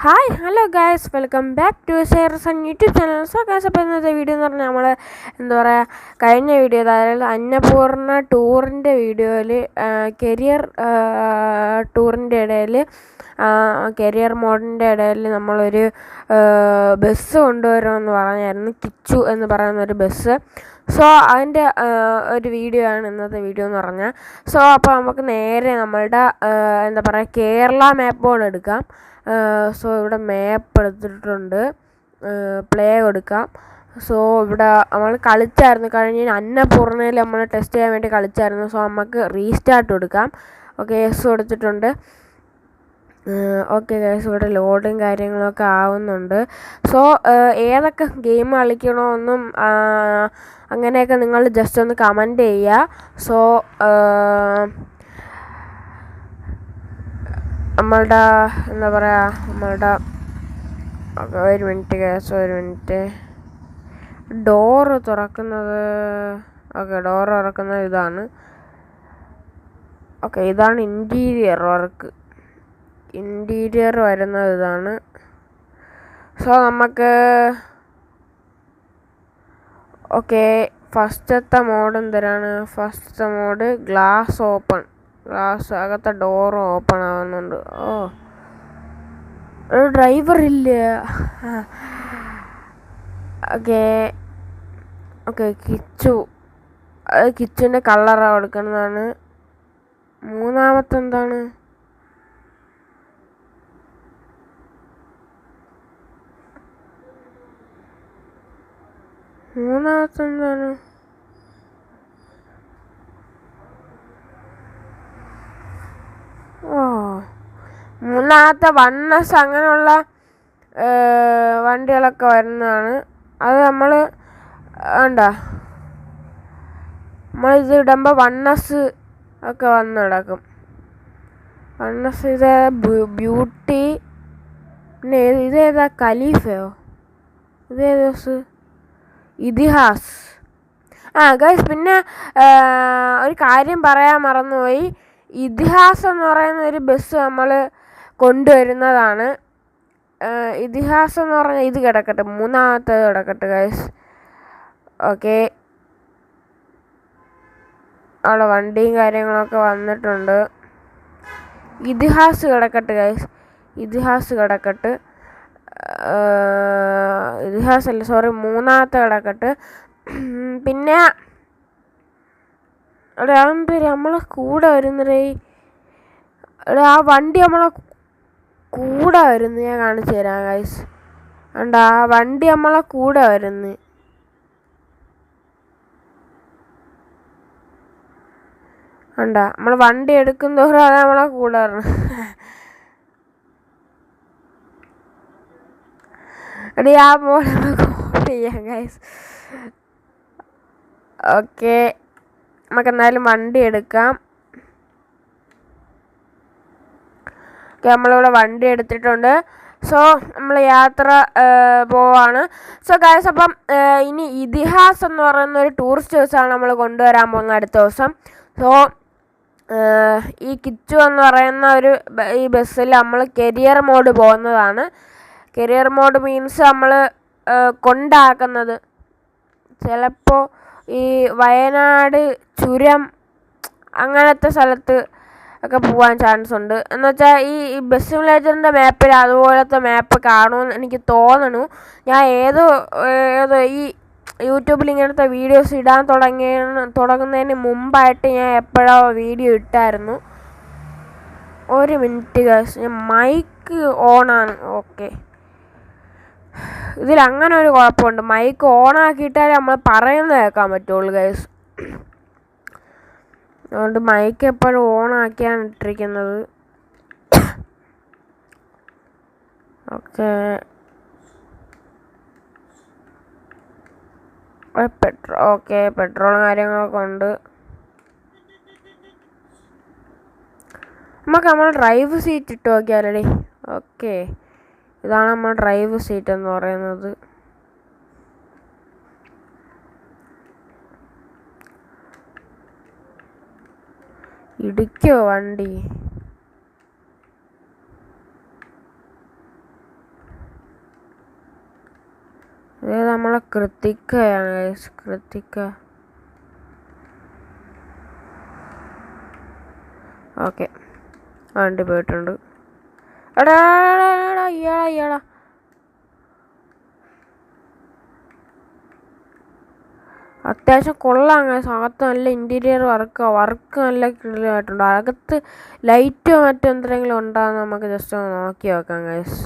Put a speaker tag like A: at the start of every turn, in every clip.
A: Hi hello guys welcome back to Sun YouTube channel so guys അപ്പോൾ ഇന്നത്തെ video എന്ന് പറഞ്ഞാൽ നമ്മൾ എന്താ പറയുക കഴിഞ്ഞ വീഡിയോ അതായത് അന്നപൂർണ ടൂറിന്റെ വീഡിയോയിൽ കരിയർ ടൂറിന്റെ ഇടയിൽ കരിയർ മോഡിന്റെ ഇടയിൽ നമ്മളൊരു ബസ് കൊണ്ടുവരുമെന്ന് പറഞ്ഞായിരുന്നു കിച്ചു എന്ന് പറയുന്ന ഒരു ബസ് സോ അതിന്റെ ഒരു വീഡിയോ ആണ് ഇന്നത്തെ വീഡിയോ എന്ന് പറഞ്ഞാൽ സോ അപ്പോൾ നമുക്ക് നേരെ നമ്മളുടെ എന്താ പറയുക കേരള മാപ്പ് ബോർഡ് എടുക്കാം. സോ ഇവിടെ മാപ്പ് എടുത്തിട്ടുണ്ട്. പ്ലേ കൊടുക്കാം സോ ഇവിടെ നമ്മൾ കളിച്ചായിരുന്നു. കഴിഞ്ഞ അന്നപൂർണയിൽ നമ്മൾ ടെസ്റ്റ് ചെയ്യാൻ വേണ്ടി കളിച്ചായിരുന്നു. സോ നമുക്ക് റീസ്റ്റാർട്ട് കൊടുക്കാം ഓക്കെ എസ് കൊടുത്തിട്ടുണ്ട് ഓക്കെ ഗൈസ് ഇവിടെ ലോഡും കാര്യങ്ങളൊക്കെ ആവുന്നുണ്ട്. സോ ഏതൊക്കെ ഗെയിം കളിക്കണമെന്നും അങ്ങനെയൊക്കെ നിങ്ങൾ ജസ്റ്റ് ഒന്ന് കമന്റ് ചെയ്യുക. സോ നമ്മളുടെ എന്താ പറയുക നമ്മളുടെ ഒരു മിനിറ്റ് ഗ്യാസ് ഒരു മിനിറ്റ്. ഡോറ് തുറക്കുന്നത് ഓക്കെ ഡോർ തുറക്കുന്ന ഇതാണ്. ഓക്കെ ഇതാണ് ഇന്റീരിയർ വർക്ക് ഇന്റീരിയർ വരുന്ന ഇതാണ്. സോ നമുക്ക് ഓക്കെ ഫസ്റ്റത്തെ മോഡ് എന്തരാണ് ഫസ്റ്റത്തെ മോഡ് ഗ്ലാസ് ഓപ്പൺ ഗ്ലാസ് അകത്തെ ഡോർ ഓപ്പൺ ആവുന്നുണ്ട്. ഓ ഒരു ഡ്രൈവർ ഇല്ല? Okay okay Kichu. അത് കിച്ചുവിന്റെ കളറാണ് കൊടുക്കുന്നതാണ് മൂന്നാമത്തെ എന്താണ് മൂന്നാമത്തെ എന്താണ് ഓ മൂന്നാമത്തെ വണ്ണസ് അങ്ങനെയുള്ള വണ്ടികളൊക്കെ വരുന്നതാണ്. അത് നമ്മൾ വേണ്ട. നമ്മൾ ഇത് ഇടുമ്പോൾ വണ്ണസ് ഒക്കെ വന്ന് കിടക്കും വണ്ണസ് ഇത് ബ്യൂട്ടി പിന്നെ ഇതേതാ കലീഫയോ ഇതേത് ഇതിഹാസ്. ആ ഗൈസ് പിന്നെ ഒരു കാര്യം പറയാൻ മറന്നുപോയി. ഇതിഹാസം എന്ന് പറയുന്ന ഒരു ബസ് നമ്മൾ കൊണ്ടുവരുന്നതാണ്. ഇതിഹാസം എന്ന് പറഞ്ഞാൽ ഇത് കിടക്കട്ടെ. മൂന്നാമത്തെ കിടക്കട്ടെ ഗൈസ് ഓക്കെ. അവിടെ വണ്ടിയും കാര്യങ്ങളൊക്കെ വന്നിട്ടുണ്ട്. ഇതിഹാസ് കിടക്കട്ടെ ഗൈസ് ഇതിഹാസ് കിടക്കട്ട്. ഇതിഹാസ് അല്ല സോറി മൂന്നാമത്തെ കിടക്കട്ട്. പിന്നെ എടാ പേര് നമ്മളെ കൂടെ വരുന്നടേ. എടാ ആ വണ്ടി നമ്മളെ കൂടെ വരുന്നു ഞാൻ കാണിച്ചു തരാം ഗൈസ് അണ്ട ആ വണ്ടി നമ്മളെ കൂടെ വരുന്നു അണ്ട നമ്മൾ വണ്ടി എടുക്കുന്നതോറും അത് നമ്മളെ കൂടെ വരണം അടി ആ മോളെ ചെയ്യാം ഗൈസ് ഓക്കെ നമുക്ക് എന്തായാലും വണ്ടി എടുക്കാം. നമ്മളിവിടെ വണ്ടി എടുത്തിട്ടുണ്ട്. സോ നമ്മൾ യാത്ര പോവാണ്. സോ ഗായസ് അപ്പം ഇനി ഇതിഹാസ് എന്ന് പറയുന്ന ഒരു ടൂറിസ്റ്റ് ദിവസമാണ് നമ്മൾ കൊണ്ടുവരാൻ പോകുന്നത് അടുത്ത ദിവസം. സോ ഈ കിച്ചു എന്ന് പറയുന്ന ഒരു ഈ ബസ്സിൽ നമ്മൾ കരിയർ മോഡ് പോകുന്നതാണ്. കരിയർ മോഡ് മീൻസ് നമ്മൾ കൊണ്ടാക്കുന്നത്. ചിലപ്പോൾ ഈ വയനാട് ചുരം അങ്ങനത്തെ സ്ഥലത്ത് ഒക്കെ പോകാൻ ചാൻസ് ഉണ്ട്. എന്ന് വെച്ചാൽ ഈ ബസ് സിമുലേറ്ററിന്റെ മാപ്പിൽ അതുപോലത്തെ മാപ്പ് കാണുമെന്ന് എനിക്ക് തോന്നണു. ഞാൻ ഏതോ ഏതോ ഈ യൂട്യൂബിൽ ഇങ്ങനത്തെ വീഡിയോസ് ഇടാൻ തുടങ്ങിയ തുടങ്ങുന്നതിന് മുമ്പായിട്ട് ഞാൻ എപ്പോഴോ വീഡിയോ ഇട്ടായിരുന്നു. ഒരു മിനിറ്റ് ഗസ് ഞാൻ മൈക്ക് ഓണാണ് ഓക്കെ ഇതിൽ അങ്ങനെ ഒരു കുഴപ്പമുണ്ട്. മൈക്ക് ഓൺ ആക്കിയിട്ടാലേ നമ്മൾ പറയുന്നത് കേൾക്കാൻ പറ്റുള്ളൂ ഗൈസ് അതുകൊണ്ട് മൈക്ക് എപ്പോഴും ഓൺ ആക്കിയാണ് ഇട്ടിരിക്കുന്നത്. ഓക്കെ പെട്രോ ഓക്കെ പെട്രോൾ കാര്യങ്ങളൊക്കെ ഉണ്ട്. നമുക്ക് നമ്മൾ ഡ്രൈവ് സീറ്റ് ഇട്ട് നോക്കിയാലേ ഓക്കെ ഇതാണ് നമ്മൾ ഡ്രൈവ് സീറ്റ് എന്ന് പറയുന്നത്. ഇടിക്കോ വണ്ടി? ഇത് നമ്മളെ കൃത്തിക്കയാണ് കൃത്തിക്ക ഓക്കെ വണ്ടി പോയിട്ടുണ്ട്. എടാ ഇയാളാ ഇയാളാ. അത്യാവശ്യം കൊള്ളാം. guys. അകത്ത് നല്ല ഇന്റീരിയർ വർക്ക് വർക്ക് നല്ല ക്ലിയറായിട്ടുണ്ട് അകത്ത് ലൈറ്റോ മറ്റോ എന്തെങ്കിലും ഉണ്ടോയെന്ന് നമുക്ക് ജസ്റ്റ് ഒന്ന് നോക്കി നോക്കാം ഗൈസ്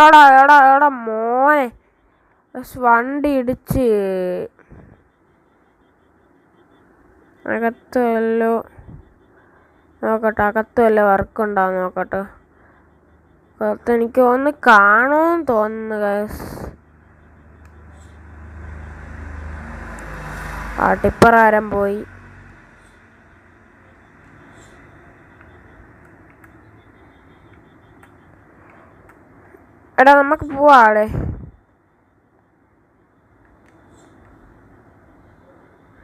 A: എടാ എടാ എടാ മോനെ. വണ്ടി ഇടിച്ച്. അകത്ത് വല്ലോ നോക്കട്ടെ അകത്ത് വല്ല വർക്ക് ഉണ്ടാവും നോക്കട്ടെ. അകത്ത് എനിക്ക് ഒന്ന് കാണുമെന്ന് തോന്നുന്നു ഗൈസ് ആ ടിപ്പർ ആരം പോയി. എടാ നമുക്ക് പോവാടെ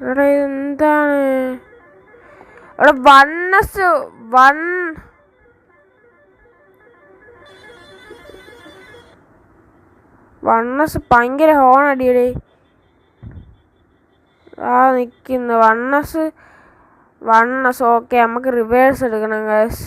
A: എടാ എന്താണ് എടാ വണ്ണസ് വൺ. വണ്ണസ് ഭയങ്കര ഹോൺ അടിയടേ. ആ നിൽക്കുന്നു വണ്ണസ് വണ്ണസ് ഓക്കെ നമുക്ക് റിവേഴ്സ് എടുക്കണം ഗൈസ്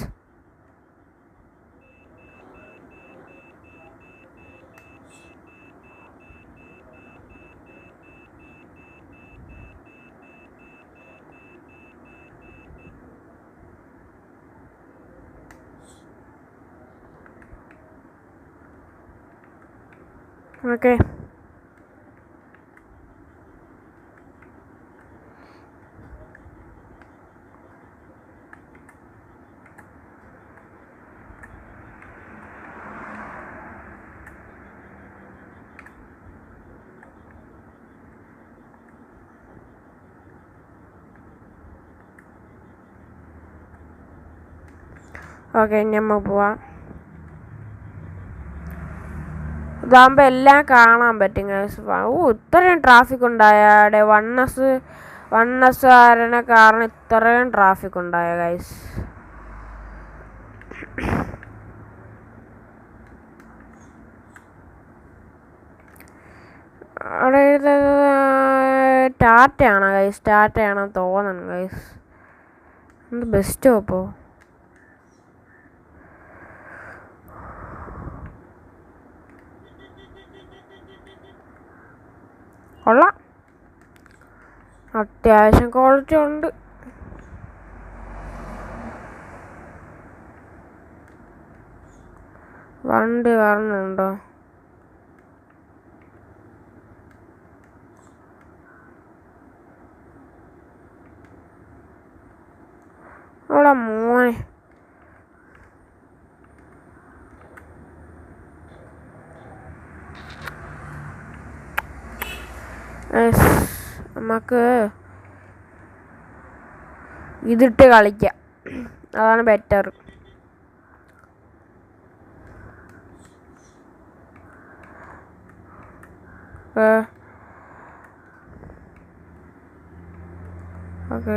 A: ഓക്കെ ഓക്കെ ഞമ്മ പോവാം ഇതാകുമ്പോൾ എല്ലാം കാണാൻ പറ്റും ഗൈസ് ഓ ഇത്രയും ട്രാഫിക് ഉണ്ടായാടെ വണ്ണസ് വണ്ണസ് കാരനെ കാരണം ഇത്രയും ട്രാഫിക് ഉണ്ടായ ഗൈസ് അവിടെ ടാറ്റയാണോ ഗൈസ് ടാറ്റയാണോ തോന്നണം ഗൈസ് എന്ത് ബെസ്റ്റോ അപ്പോൾ കൊള്ളാം. അത്യാവശ്യം ക്വാളിറ്റി ഉണ്ട്. വണ്ടി വരണുണ്ടോ അവിടെ മോനെ. നമുക്ക് ഇതിട്ട് കളിക്കാം. അതാണ് ബെറ്റർ ഓക്കെ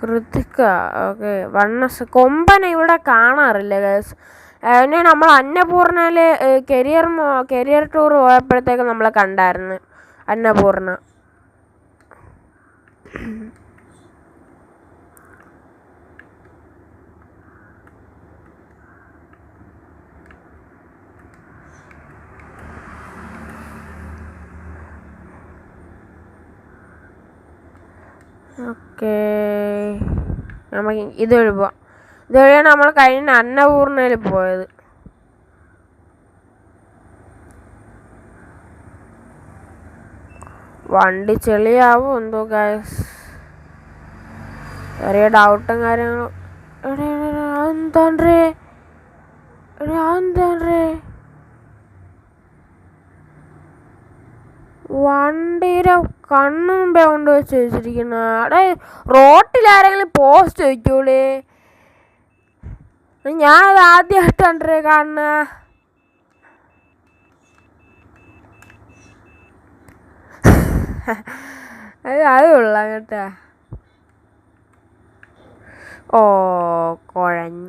A: കൃതിക ഓക്കെ വണ്ണസ് കൊമ്പനെ ഇവിടെ കാണാറില്ല ഗേസ് പിന്നെ നമ്മൾ അന്നപൂർണയിൽ കരിയർ കരിയർ ടൂർ പോയപ്പോഴത്തേക്ക് നമ്മൾ കണ്ടായിരുന്നു. അന്നപൂർണ. ഓക്കേ. നമുക്ക് ഇതുവഴി പോവാം നമ്മൾ കഴിഞ്ഞ അന്നപൂർണയിൽ പോയത്. വണ്ടി ചെളിയാവും എന്തോ ഗായസ് ചെറിയ ഡൗട്ടും കാര്യങ്ങളും. അതെന്താണ്ട്രേ? വണ്ടിയുടെ കണ്ണു മുമ്പേ കൊണ്ട് വെച്ച് വെച്ചിരിക്കുന്ന അവിടെ റോട്ടിൽ ആരെങ്കിലും പോസ്റ്റ് വെക്കൂലേ ഞാനത് ആദ്യമായിട്ടാണ്ടേ കാണുന്ന. അത് കൊള്ളാം കേട്ടാ. ഓ കുഴഞ്ഞ്.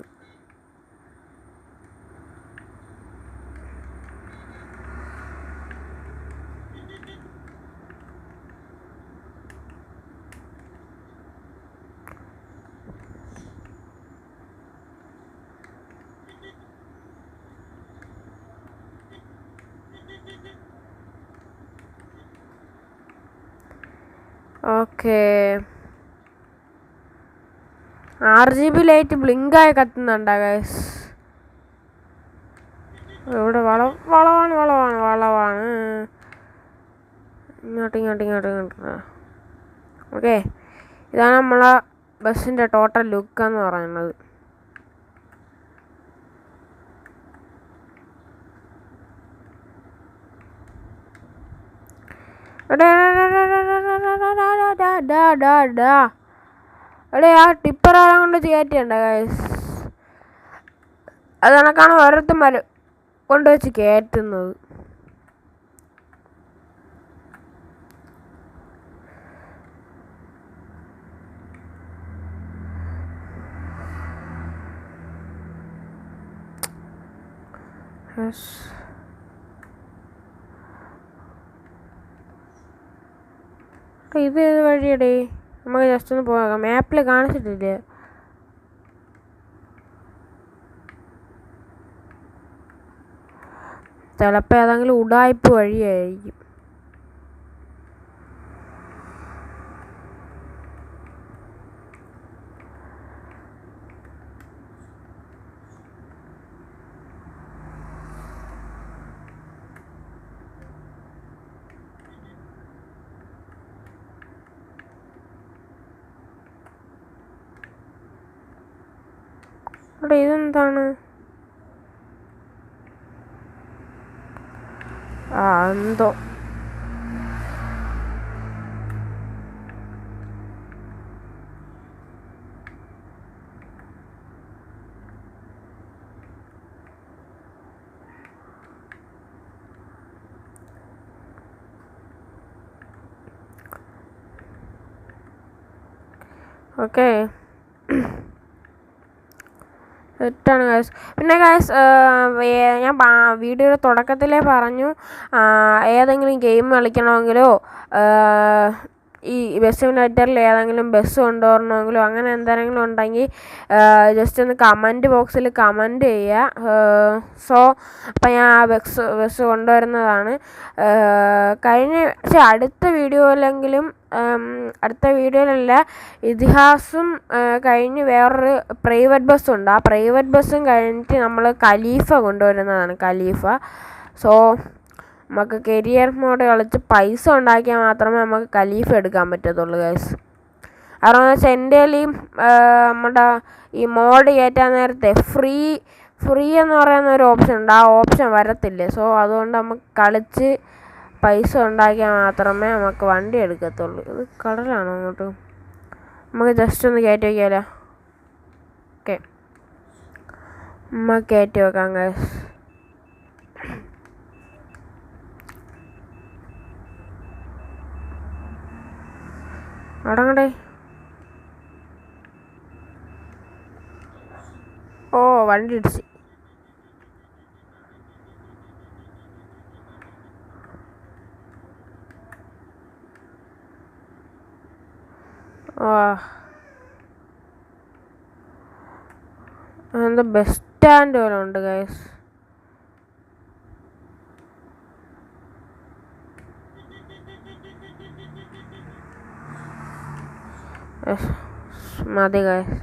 A: Okay. R G B light ബ്ലിങ്കായി കത്തുന്നുണ്ടോ ഗൈസ് ഇവിടെ വള വളവാണ് വളവാണ് വളവാണ്. ഇങ്ങോട്ട് ഇങ്ങോട്ട് ഇങ്ങോട്ട് ഇങ്ങോട്ട്. ഓക്കെ. ഇതാണ് നമ്മളെ ബസ്സിന്റെ ടോട്ടൽ ലുക്ക് എന്ന് പറയുന്നത്. എടേ എടേ ആ ടിപ്പർ ആരാ കൊണ്ട് കയറ്റിയുണ്ട ഗൈസ് അത് കണക്കാണ് ഓരോരുത്തർ മര കൊണ്ടുവച്ച് കയറ്റുന്നത് Yes. ഇത് ഏത് വഴിയടേ? നമുക്ക് ജസ്റ്റ് ഒന്ന് പോകാം. മാപ്പിൽ കാണിച്ചിട്ടില്ലേ? ചിലപ്പോൾ ഏതെങ്കിലും ഉടായ്പ വഴിയായിരിക്കും. അവിടെ ഇതെന്താണ്? ആ എന്തോ. ഓക്കേ. സെറ്റാണ് ഗായ്സ് പിന്നെ ഗായ്സ് ഞാൻ വീഡിയോയുടെ തുടക്കത്തിലേ പറഞ്ഞു ഏതെങ്കിലും ഗെയിം കളിക്കണമെങ്കിലോ ഈ ബസ് സിമുലേറ്ററിൽ ഏതെങ്കിലും ബസ് കൊണ്ടുവരണമെങ്കിലോ അങ്ങനെ എന്തെങ്കിലും ഉണ്ടെങ്കിൽ ജസ്റ്റ് ഒന്ന് കമന്റ് ബോക്സിൽ കമന്റ് ചെയ്യുക സോ അപ്പം ഞാൻ ആ ബസ് ബസ് കൊണ്ടുവരുന്നതാണ്. കഴിഞ്ഞ പക്ഷേ അടുത്ത വീഡിയോയിലെങ്കിലും അടുത്ത വീഡിയോയിലല്ല ഇതിഹാസം കഴിഞ്ഞ് വേറൊരു പ്രൈവറ്റ് ബസ്സുണ്ട് ആ പ്രൈവറ്റ് ബസ്സും കഴിഞ്ഞിട്ട് നമ്മൾ ഖലീഫ കൊണ്ടുവരുന്നതാണ് ഖലീഫ. സോ നമുക്ക് കരിയർ മോഡ് കളിച്ച് പൈസ ഉണ്ടാക്കിയാൽ മാത്രമേ നമുക്ക് കലീഫ് എടുക്കാൻ പറ്റത്തുള്ളൂ ഗൈസ് കാരണം എന്ന് വെച്ചാൽ എന്റെ ഈ നമ്മുടെ ഈ മോഡ് കയറ്റാൻ നേരത്തെ ഫ്രീ ഫ്രീ എന്ന് പറയുന്ന ഒരു ഓപ്ഷൻ ഉണ്ട്. ആ ഓപ്ഷൻ വരത്തില്ല? സോ അതുകൊണ്ട് നമുക്ക് കളിച്ച് പൈസ ഉണ്ടാക്കിയാൽ മാത്രമേ നമുക്ക് വണ്ടി എടുക്കത്തുള്ളൂ. ഇത് കടലാണോ അങ്ങോട്ട്? നമുക്ക് ജസ്റ്റ് ഒന്ന് കയറ്റി വയ്ക്കാമല്ലോ ഓക്കെ നമുക്ക് കയറ്റി വെക്കാം ഗൈസ് അടങ്ങടേ ഓ വണ്ടി ഇടിച്ച്. എന്താ ബസ് സ്റ്റാൻഡ് പോലെ ഉണ്ട് ഗൈസ് മതി ഗൈസ്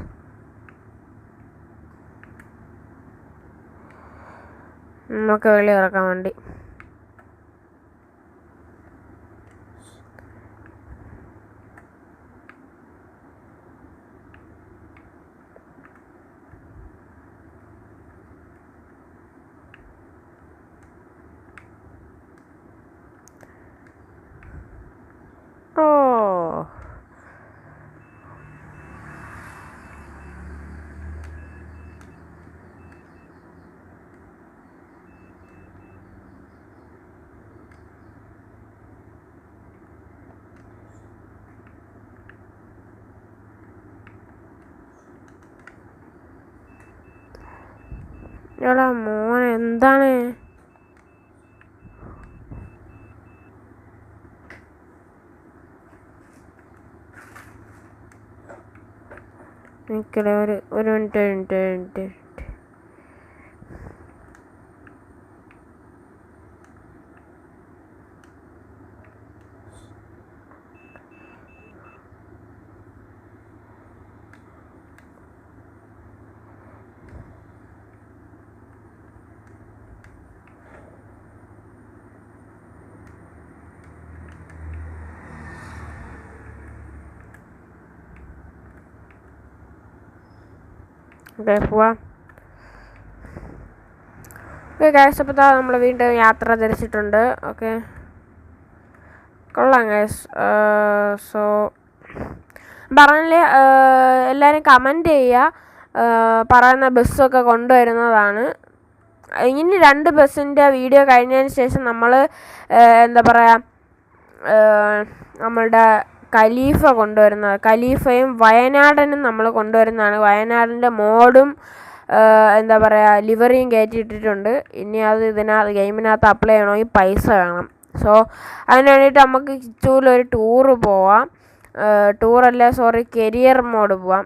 A: നമുക്ക് വെളി ഇറക്കാൻ വേണ്ടി ഓ എടാ മോൻ എന്താണ്? നിക്കടെ ഒരു ഒരു മിനിറ്റ് മിനിറ്റ് മിനിറ്റ്. പോവാം. ഓക്കെ ഗൈസ് അപ്പോൾ നമ്മൾ വീണ്ടും യാത്ര ധരിച്ചിട്ടുണ്ട് ഓക്കെ കൊള്ളാം ഗൈസ് സോ പറഞ്ഞില്ലേ എല്ലാവരും കമന്റ് ചെയ്യുക പറയുന്ന ബസ്സൊക്കെ കൊണ്ടുവരുന്നതാണ്. ഇനി രണ്ട് ബസ്സിന്റെ വീഡിയോ കഴിഞ്ഞതിന് ശേഷം നമ്മൾ എന്താ പറയുക നമ്മളുടെ ഖലീഫ കൊണ്ടുവരുന്നത്. ഖലീഫയും വയനാടനും നമ്മൾ കൊണ്ടുവരുന്നതാണ്. വയനാടിന്റെ മോഡും എന്താ പറയുക ലിവറിയും കയറ്റിയിട്ടിട്ടുണ്ട്. ഇനി അത് ഇതിനകത്ത് ഗെയിമിനകത്ത് അപ്ലൈ ചെയ്യണമെങ്കിൽ പൈസ വേണം. സോ അതിന് വേണ്ടിയിട്ട് നമുക്ക് കിച്ചൂലൊരു ടൂറ് പോവാം. ടൂറല്ല സോറി കരിയർ മോഡ് പോവാം.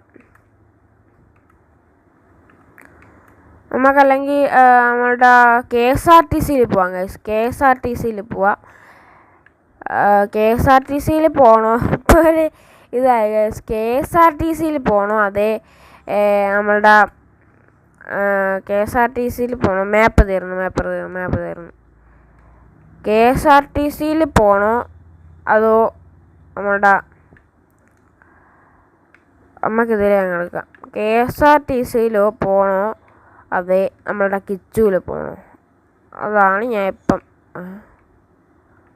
A: നമുക്കല്ലെങ്കിൽ നമ്മളുടെ കെ എസ് ആർ ടി സിയിൽ പോവാം കെ എസ് ആർ ടി സിയിൽ പോവാം. കെ എസ് ആർ ടി സിയിൽ പോകണോ ഇപ്പോൾ ഒരു ഇതായി. കെ എസ് ആർ ടി സിയിൽ പോകണോ അതേ. നമ്മളുടെ കെ എസ് ആർ ടി സിയിൽ പോകണോ മാപ്പ് തീർന്നു മാപ്പ് തീർന്നു മാപ്പ് തീർന്നു കെ എസ് ആർ ടി സിയിൽ പോകണോ അതോ നമ്മളുടെ നമുക്കിതിലെ ഞങ്ങൾ എടുക്കാം. കെ എസ് ആർ ടി സിയിലോ പോകണോ അതെ. നമ്മളുടെ കിച്ചുവിൽ പോകണോ അതാണ് ഞാൻ ഇപ്പം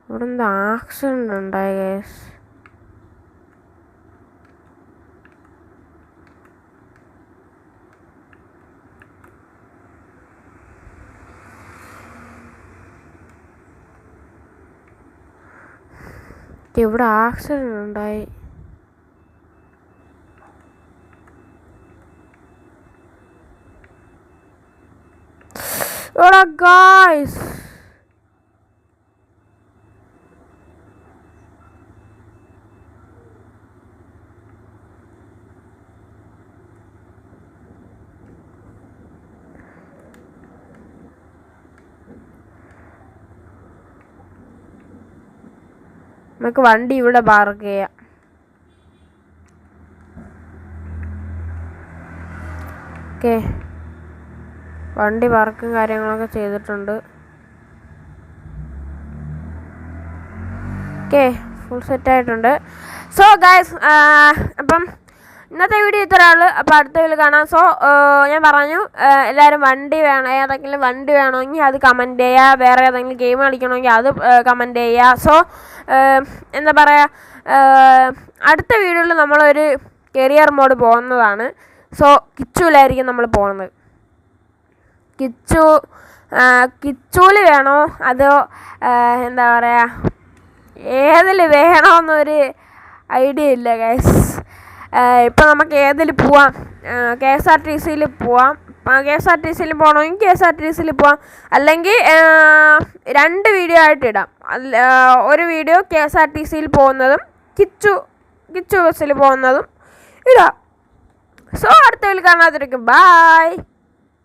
A: ഇവിടെ എന്താ ആക്സിഡന്റ് ഉണ്ടായി ഗേസ് ഇവിടെ ആക്സിഡന്റ് ഉണ്ടായി. എടാ ഗായ്സ് നമുക്ക് വണ്ടി ഇവിടെ പാർക്ക് ചെയ്യാം. ഓക്കെ വണ്ടി പാർക്കും കാര്യങ്ങളൊക്കെ ചെയ്തിട്ടുണ്ട്. ഓക്കെ ഫുൾ സെറ്റായിട്ടുണ്ട് സോ ഗായ്സ് അപ്പം ഇന്നത്തെ വീഡിയോ ഇത്ര ഉള്ളു. അപ്പോൾ അടുത്ത വീഡിയോ കാണാം. സോ ഞാൻ പറഞ്ഞു എല്ലാവരും വണ്ടി വേണം. ഏതെങ്കിലും വണ്ടി വേണമെങ്കിൽ അത് കമന്റ് ചെയ്യുക വേറെ ഏതെങ്കിലും ഗെയിം കളിക്കണമെങ്കിൽ അത് കമന്റ് ചെയ്യുക സോ എന്താ പറയുക അടുത്ത വീഡിയോയിൽ നമ്മളൊരു കരിയർ മോഡ് പോകുന്നതാണ്. സോ കിച്ചുവിലായിരിക്കും നമ്മൾ പോകുന്നത്. കിച്ചു കിച്ചൂൽ വേണോ? അതോ എന്താ പറയുക ഏതിൽ വേണമെന്നൊരു ഐഡിയ ഇല്ല ഗൈസ് ഇപ്പം നമുക്ക് ഏതിൽ പോവാം? കെ എസ് ആർ ടി സിയിൽ പോവാം. കെ എസ് ആർ ടി സിയിൽ പോകണമെങ്കിൽ കെ എസ് ആർ ടി സിയിൽ പോവാം. അല്ലെങ്കിൽ രണ്ട് വീഡിയോ ആയിട്ട് ഇടാം. ഒരു video K S R T സിയിൽ പോകുന്നതും കിച്ചു കിച്ചു ബസ്സിൽ പോകുന്നതും ഇടാം. സോ അടുത്ത വീട്ടിൽ കാണാതിരിക്കും. ബായ്